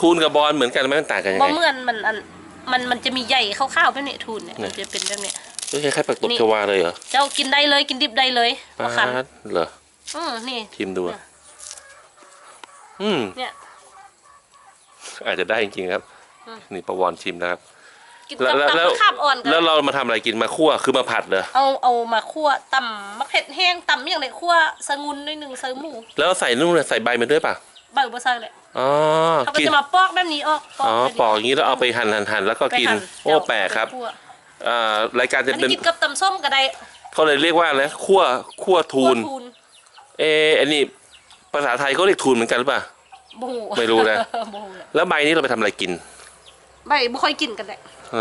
ทูนกับบอลเหมือนกันไหมมันต่างกันยังบ่ไง เหมือนมันอันมันมันจะมีใหญ่ขาวๆแบบนี้ทูนเนี่ยเนี่ยมันจะเป็นแบบเนี้ยไม่ใช่แค่ปลาตบนี่ ชวาเลยเหรอเจ้ากินได้เลยกินดิบได้เลยปลาบ่คันเหรออืมนี่ ชิมดูอะอืม เนี่ย อาจจะได้จริงๆครับ อืม นี่ประวอนชิมนะครับ กินแล้วกับแล้วตำมะขามอ่อนกัแล้วนเรามาทำอะไรกินมาคั่วคือมาผัดเหรอเอาเอามาคั่วตำมะเผ็ดแห้งตำอย่างไรคั่วสะงุนหนิดนึงใส่หมูแล้วใส่นู่นเลยใส่ใบมันด้วยป่ะ ใบบ่ใส่เลยอ๋อเขาก็กินจะมาปอกแบบนี้ออกอ๋อแบบนี้ปอกอย่างนี้แล้วเอาไปหั่นหั่นหั่นแล้วก็ไปกินหั่โอ้เจ้าแปลกครับไปคั่วอ่ารายการจะอันเป็นี้นกินกับตำส้มก็ได้เขาเลยเรียกว่าอะไรคั่วคั่วทูนคั่วทูนเอออันนี้ภาษาไทยเขาเรียกทูนเหมือนกันหรือเปล่าบ่ฮู้ไม่รู้นะบ่ฮู้เลยแล้วใบนี้เราไปทำอะไรกินใบบ่ค่อยกินกันได้เอ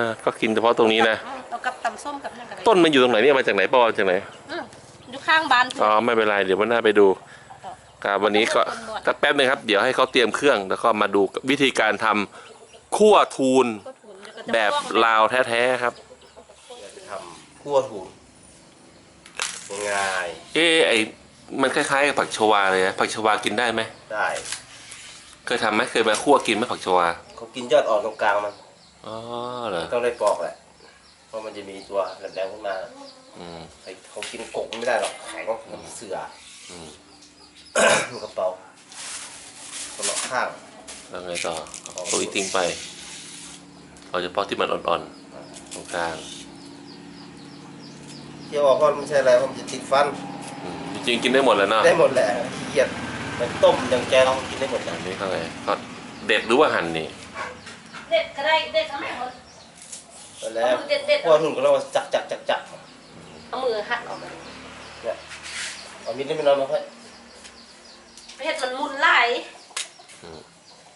อก็กินเฉพาะตรงนี้นะเอากับตำส้มกับนั่นก็ได้ต้นมันอยู่ตรงไหนเนี่ยมาจากไหนปอจากไหน อืมอยู่ข้างบ้านอ๋อไม่เป็นไรเดี๋ยววันหน้าไปดู ครับวันนี้ก็คนนวดสักแป๊บหนึงครับ เดี๋ยวให้เขาเตรียมเครื่อง แล้วก็มาดูวิธีการทำคั่วทูนคั่วทูนเดี๋ยวก็จะแบบปอกลาวแท้ๆครับ จะทำคั่วถูกง่ายเอ๊ะไอมันคล้ายๆกับผักชวาเลยนะผักชวากินได้ไหมได้เคยทำไหมเคยมาคั่วกินไหมผักชวาเขากินยอดอ่อนตรงกลางมันอ๋อเหรอต้องได้ปอกแหละเพราะมันจะมีตัวแหลมๆขึ้นมาอืม ไอ้เขากินกกไม่ได้หรอกแข็งมันเสืออืม มันกระเป๋าคนละข้าง แล้วไงต่อเอาตัวอีทิ้งไป เอาเฉพาะที่มันอ่อนๆตรงกลางที่บอกว่าไม่ใช่อะไรเพราะมันจะติดฟัน อืมจริงๆกินได้หมดแล้วเนาะได้หมดแหละขี้เกียดมันต้มอย่างแกเรากินได้หมดแหละอันนี้เท่าไหร่ก็เด็ดหรือว่าหั่นนี่ เด็ดก็ได้เด็ดทั้งหมดแล้วเอามือเด็ดๆคั่วถูกก็เราจักจักจักจักเอามือหัดออกมาเนี่ยเอามีดนี่ไม่นอนมาเพื่อน เฮ็ดมันมุนไหลาย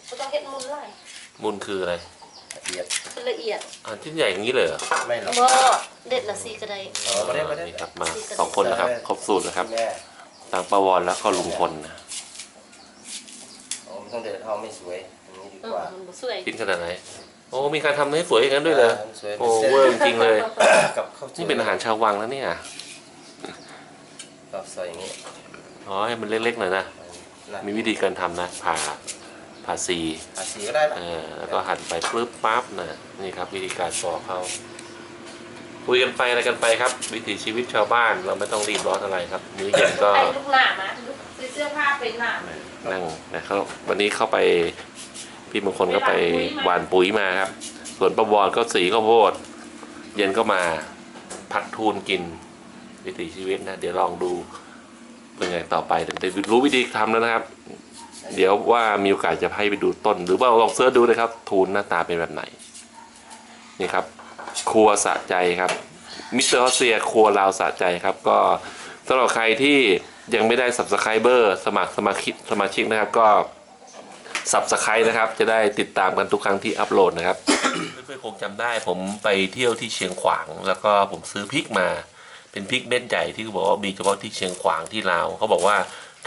ก็ต้องเฮ็ดมุนไหลายมุนคืออะไรละเอียดเป็นละเอียดอ่านชิ้นใหญ่อย่างนี้เลยเหรอไม่หรอกบ่เด็ดละสีก็ได้เอามาได้มาได้นี่ครับมาสองคนนะครับ ครบสูตรนะครับแม่ทางประวรแล้วก็ลุงพลนะเอาไม่ต้องเดือดเท้าไม่สวยอย่างนี้ดีเอกอว่ามันบ่สวยกินขนาดไหนโอ้มีการทำให้สวยอย่างนั้นด้วยเหรอสวยโอ้เวอร์จริงๆเลยกับข้าวจี่นี่เป็นอาหารชาววังแล้วเนี่ยก็ใส่อย่างนี้อ๋อให้มันเล็กๆหน่อยนะนะ มีวิธีการทำนะผ่าผ่าซีอาสีก็ได้นะเออแล้วก็หั่นไปปึ๊บปั๊บนะนี่ครับ วิธีการสอกเขาคุยกันไปอะไรกันไปครับ วิถีชีวิตชาวบ้านเราไม่ต้องรีบร้อนอะไรครับมื้อเย็นก็ไอ้ลูกหน้ามาลูกซื้อเสื้อผ้าไปหน้ามานั่งนะครับวันนี้เข้าไปพี่มงคลก็ไปหวานปุ๋ยมาครับส่วนประวรก็สีข้าวโพด เย็นก็มาพักทูนกิน วิถีชีวิตนะ เดี๋ยวลองดู เป็นไงต่อไปเดี๋ยวรู้วิธีทำแล้วนะครับ เดี๋ยวว่ามีโอกาสจะให้ไปดูต้น หรือว่าลองเสิร์ชดูเลยครับ ทูนหน้าตาเป็นแบบไหน นี่ครับ ครัวสะใจครับมิสเตอร์ฮอสเซียครัวลาวสะใจครับ ก็สำหรับใครที่ยังไม่ได้ subscriber สมัครสมาชิกสมาชิกนะครับก็ subscribe นะครับ จะได้ติดตามกันทุกครั้งที่อัปโหลดนะครับเพื่อนๆคงจำได้ผมไปเที่ยวที่เชียงขวาง แล้วก็ผมซื้อพริกมา เป็นพริกเม็ดใหญ่ที่เขาบอกว่ามีเฉพาะที่เชียงขวางที่ลาวเขาบอกว่า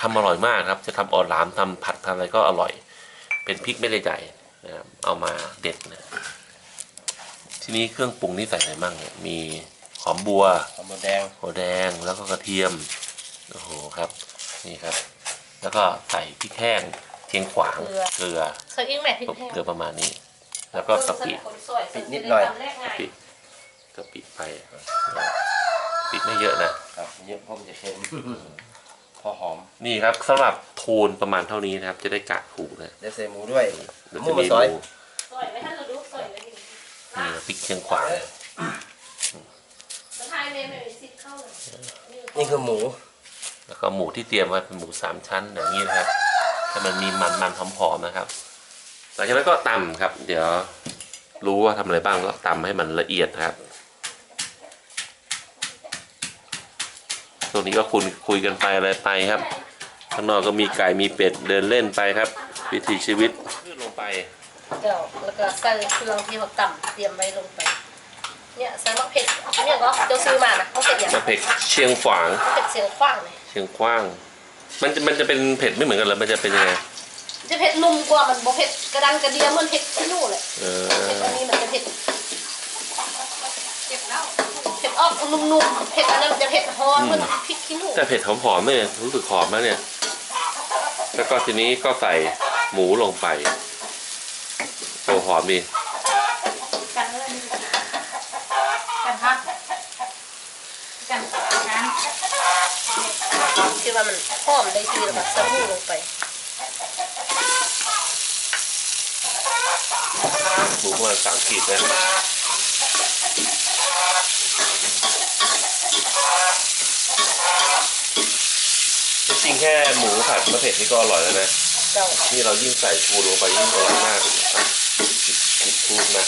ทำอร่อยมากครับ จะทำออดหลามทำผัดทำอะไรก็อร่อย เป็นพริกเม็ดใหญ่ๆนะครับเอามาเด็ดนะทีนี้เครื่องปรุงนี่ใส่อะไรบ้างเนี่ยมีหอมบัวหอมแดงหัวแดงแล้วก็กระเทียมโอ้โหครับ นี่ครับ แล้วก็ใส่พริกแห้งเชียงขวางเกลือใส่อีกแม่พริกแห้งเกลือประมาณนี้ แล้วก็กะปิปิดนิดหน่อยแรกไงปิกะปิไป ปิไม่เยอะนะครับเยอะเพราะมันจะเค็มพอหอมนี่ครับสำหรับทูนประมาณเท่านี้นะครับ จะได้กะถูกนะเดี๋ยวใส่หมูด้วยเดี๋ยวหมูจะมามีซอย หมูสวยไหมท่านเราดูสวยไหมนี่พริกเชียงขวางแล้วทายเมย์ไม่มีสิทธิ์เข้าเลยนี่คือหมูแล้วก็หมูที่เตรียมไว้เป็นหมูสามชั้นอย่างนี้นะครับให้มันมีมันมันๆหอมๆนะครับ หลังจากนั้นก็ตำครับ เดี๋ยวรู้ว่าทำอะไรบ้างก็ตำให้มันละเอียดนะครับ รงนี้ก็คุยคุยกันไปอะไรไปครับ ข้างนอกก็มีไก่มีเป็ดเดินเล่นไปครับ วิถีชีวิตขึ้นลงไปเดี๋ยวแล้วก็ใส่เครื่องที่เขาต่ำเตรียมไว้ลงไป เนี่ยใส่มะเผ็ดเนี่ยก็เจ้าซื้อมานะเขาเผ็ดอย่างมะเผ็ดเชียงฝางเผ็ดเสียงขว้างเลยเชียงขว้าง มันจะมันจะเป็นเผ็ดไม่เหมือนกันเหรอมันจะเป็นยังไงจะเผ็ดนุ่มกว่ามันบ่เผ็ดกระดังกระเดียเหมือนเผ็ดขี้หนูเลยเออ เผ็ดอันนี้มันจะเผ็ดเผ็ดแล้วเผ็ดออก นุ่มๆเผ็ดอันนั้นมันจะเผ็ดฮอนเหมือนพริกขี้หนูแต่เผ็ดหอมๆเนี่ยรู้สึกหอมมากเนี่ย แล้วก็ทีนี้ก็ใส่หมูลงไปหอมดีกันเลยกันครับกันน้ำที่ว่ามันหอมได้ทีแล้วก็สมูลงไปหมูประมาณสามขีดนะ ริงๆแค่หมูผัดมะเผ็ดนี่ก็อร่อยแล้วนะเจ้านี่เรายิ่งใส่ทูนลงไปยิ่งอร่อยมากอะหยิบหยิบทูนมา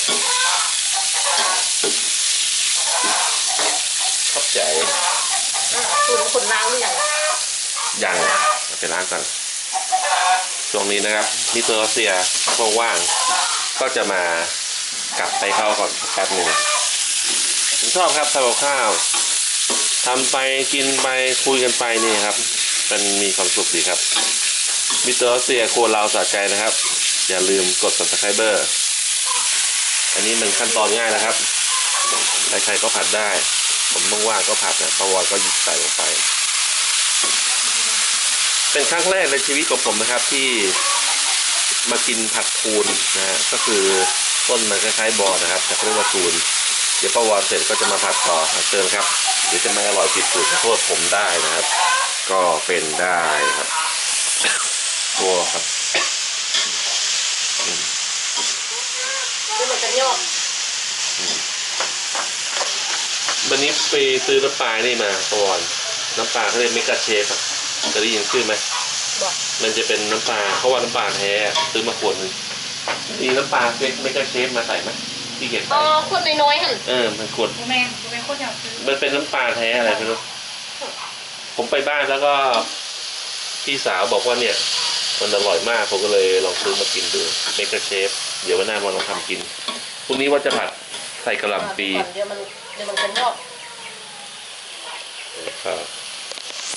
ชอบใจคุณคุณล้างหรือยังยังเอาไปล้างก่อนช่วงนี้นะครับมิสเตอร์รัสเซียว่างๆก็จะมากลับไปเข้าก่อนแป๊บหนึ่งผมชอบครับทำกับข้าวทำไปกินไปคุยกันไปนี่ครับ มันมีความสุขดีครับมิเตอร์รัสเซียครัวเราสะใจนะครับ อย่าลืมกด subscriber อันนี้มันขั้นตอนง่ายนะครับ ใครๆก็ผัดได้ ผมว่างๆก็ผัดนะประวัติก็หยิบใส่ลงไป เป็นครั้งแรกในชีวิตของผมนะครับที่มากินผัดทูนนะ ก็คือต้นมันคล้ายๆบอนะครับแต่เขาเรียกว่าทูนเดี๋ยวประวัติเสร็จก็จะมาผัดต่อเชิญครับ เดี๋ยวจะไม่อร่อยผิดสูตรโทษผมได้นะครับ ก็เป็นได้ครับตัวครับนี่มันจะยอกวันนี้ไปซื้อน้ำปลานี่มาประวัติน้ำปลาเขาเรียกเมกาเชฟอะเคยได้ยินชื่อไหมบอกมันจะเป็นน้ำปลาเขาว่าน้ำปลาแท้ซื้อมาขวดหนึงมีน้ำปลาเล็กไม่กระเชฟมาใส่ไหมที่เก็บอ๋ใส่อขวดน้อยๆหั่นเออมันขวดแม่กูเป็นคนอยากซื้อมันเป็นน้ำปลาแท้อะไรไม่รู้ ผมไปบ้านแล้วก็พี่สาวบอกว่าเนี่ย มันอร่อยมากผมก็เลยลองซื้อมากินดูเมกะเชฟเดี๋ยววันหน้ามาลองทำกินพรุ่งนี้ว่าจะผัดใส่กระหล่ำปีก่อนเดี๋ยวมันเดี๋ยวมันจะยอกก็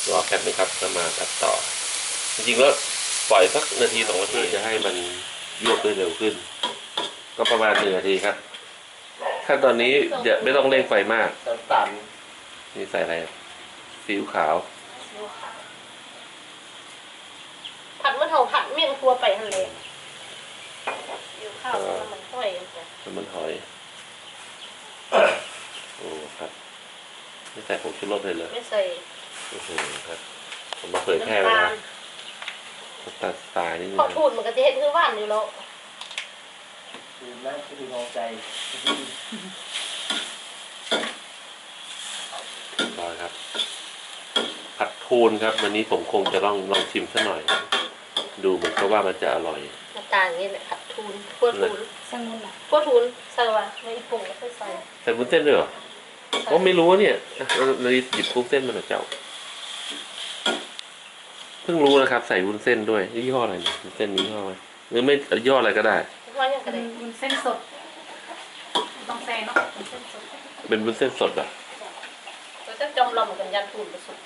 รอแป๊บนึงครับแล้วมาผัดต่อ จริงๆแล้วปล่อยสักนาทีสองนาทีจะให้มันยวบได้เร็วขึ้น ก็ประมาณหนึ่งนาทีครับขั้นตอนนี้อย่าไม่ต้องเร่งไฟมากน้ำตาลนี่ใส่อะไร ซีอิ๊วขาว ผัดมะเถาผัดเมี่ยงครัวไปหั่นเลยอยู่ข้าวแล้วมันค่อยลงไปน้ำมันหอย โอ้ครับ ไม่ใส่ผงชูรสเลยเหรอไม่ใส่โอ้โหครับ ผมมาเผยแพร่น้ำไว้ตานะลน้ำตาลสไตล์นี่พอทูนมันก็จะเห็นคือหวานอยู่แล้วคือนั่งคือมองใจร้อยครับ ผัดทูนครับ วันนี้ผมคงจะลองลองชิมสักหน่อย ดูเหมือนกับว่ามันจะอร่อย หน้าตาอย่างนี้แหละผัดทูนคั่วทูนสมุนอะคั่วทูนใส่ว่าไม่ปรุงแล้วค่อยใส่ใส่วุ้นเส้นด้วยเหรอผมไม่รู้เนี่ยอะเราเลยหยิบวุ้นเส้นมาหน่อยเจ้า เพิ่งรู้นะครับ ใส่วุ้นเส้นด้วยยี่ห้ออะไรเนี่ยวุ้นเส้นนี้ยี่ห้ออะไรหรือไม่ยี่ห้ออะไรก็ได้ ว่าอย่างกระไดมันเส้นสดต้องแซงเนาะเส้นสดเป็นวุ้นเส้นสดอะเราจะจอมลำกันยันทูนไปสุด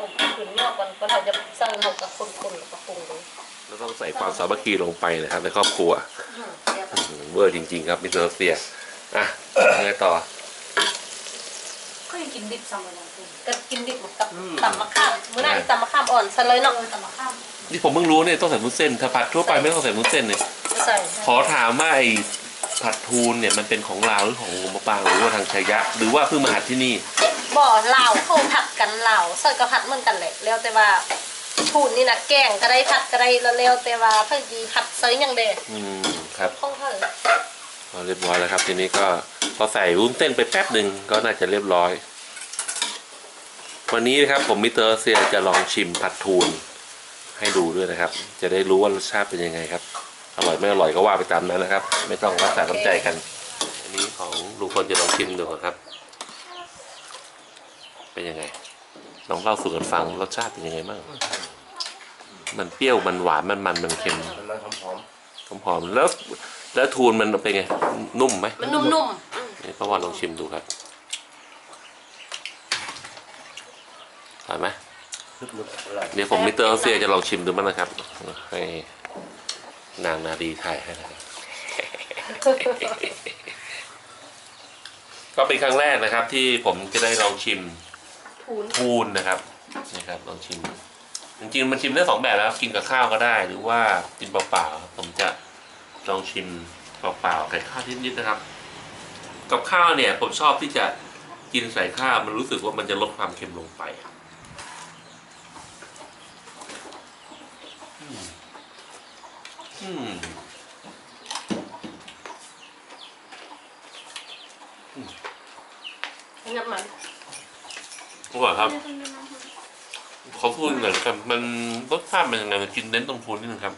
ผมขึ้นยอกก่อนก็เราจะใส่เรากับคนๆแล้วก็ปรุงเลยเราต้องใส่ความสามัคคีลงไปนะครับในครอบครัวอืมเดี๋ยวอื้อหือเวอร์จริง ๆ ครับมิสเตอร์เซียอะยังไงต่อก็ยังกินดิบสมัยนั้นคุณก็กินดิบกับตำมะขามมื้อหน้านี่ตำมะขามอ่อนใส่เลยเนาะเออแต่มาข้ามนี่ผมเพิ่งรู้เนี่ยต้องใส่วุ้นเส้นถ้าผัดทั่วไปไม่ต้องใส่วุ้นเส้นเนี่ยไม่ใส่ขอถามว่าไอ้ผัดทูนเนี่ยมันเป็นของลาวหรือของมะปางหรือว่าทางชัยยะ หรือว่าเพิ่งมาหัดที่นี่ บ่อเหล่าเขาผัดกันเหล่าใส่กระผัดเหมือนกันแหละแล้วแต่ว่าทูนนี่นะแกงก็ได้ผัดก็ได้แล้วแล้วแต่ว่าเพิ่นสิผัดใส่หยังเด้อืมครับของเพิ่นก็เรียบร้อยแล้วครับ ทีนี้ก็พอใส่วุ้นเส้นไปแป๊บหนึ่งก็น่าจะเรียบร้อย วันนี้นะครับผมมิสเตอร์เซียจะลองชิมผัดทูนให้ดูด้วยนะครับ จะได้รู้ว่ารสชาติเป็นยังไงครับ อร่อยไม่อร่อยก็ว่าไปตามนั้นนะครับ ไม่ต้องรักษาน้ำใจกัน อันนี้ของลุงพลจะลองชิมดูก่อนครับ เป็นยังไงลองเล่าสู่กันฟังรสชาติเป็นยังไงบ้างมันเปรี้ยวมันหวานมันมันมันเค็มมันมันหอมหอมๆแล้วแล้วทูนมันเป็นไง นุ่มไหมมันนุ่มๆอืมนี่ประวัติลองชิมดูครับอร่อยไหมๆลึกๆอร่อยเดี๋ยวผมมิสเตอร์เซียจะลองชิมดูบ้างนะครับ ให้นางนาดีถ่ายให้นะครับก็เป็นครั้งแรกนะครับที่ผมจะได้ลองชิม ทูนทูนนะครับนี่ครับลองชิม จริงๆมันชิมได้สองแบบแล้วกินกับข้าวก็ได้ หรือว่ากินเปล่าๆผมจะลองชิมเปล่าๆไก่ข้าวนิดๆนะครับ กับข้าวเนี่ยผมชอบที่จะกินใส่ข้าวมันรู้สึกว่ามันจะลดความเค็มลงไปอืมอืมน้ำมัน อร่อยครับ ขอพูดหน่อยครับ มันรสชาติมันยังไงกินเน้นตรงพูนนิดนึงครับ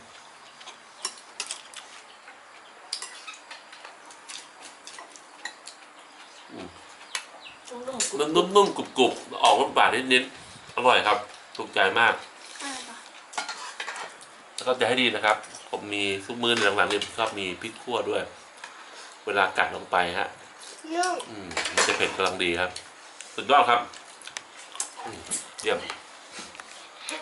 นุ่มนุ่มๆกรุบๆ ออกรสหวานนิดๆ อร่อยครับ ถูกใจมาก แล้วก็จะให้ดีนะครับ ผมมีซุปมือหลังๆเนี่ยชอบมีพริกขั่วด้วย เวลากัดลงไปฮะอืมมันจะเผ็ดกำลังดีครับ สุดยอดครับ อืมเยี่ยม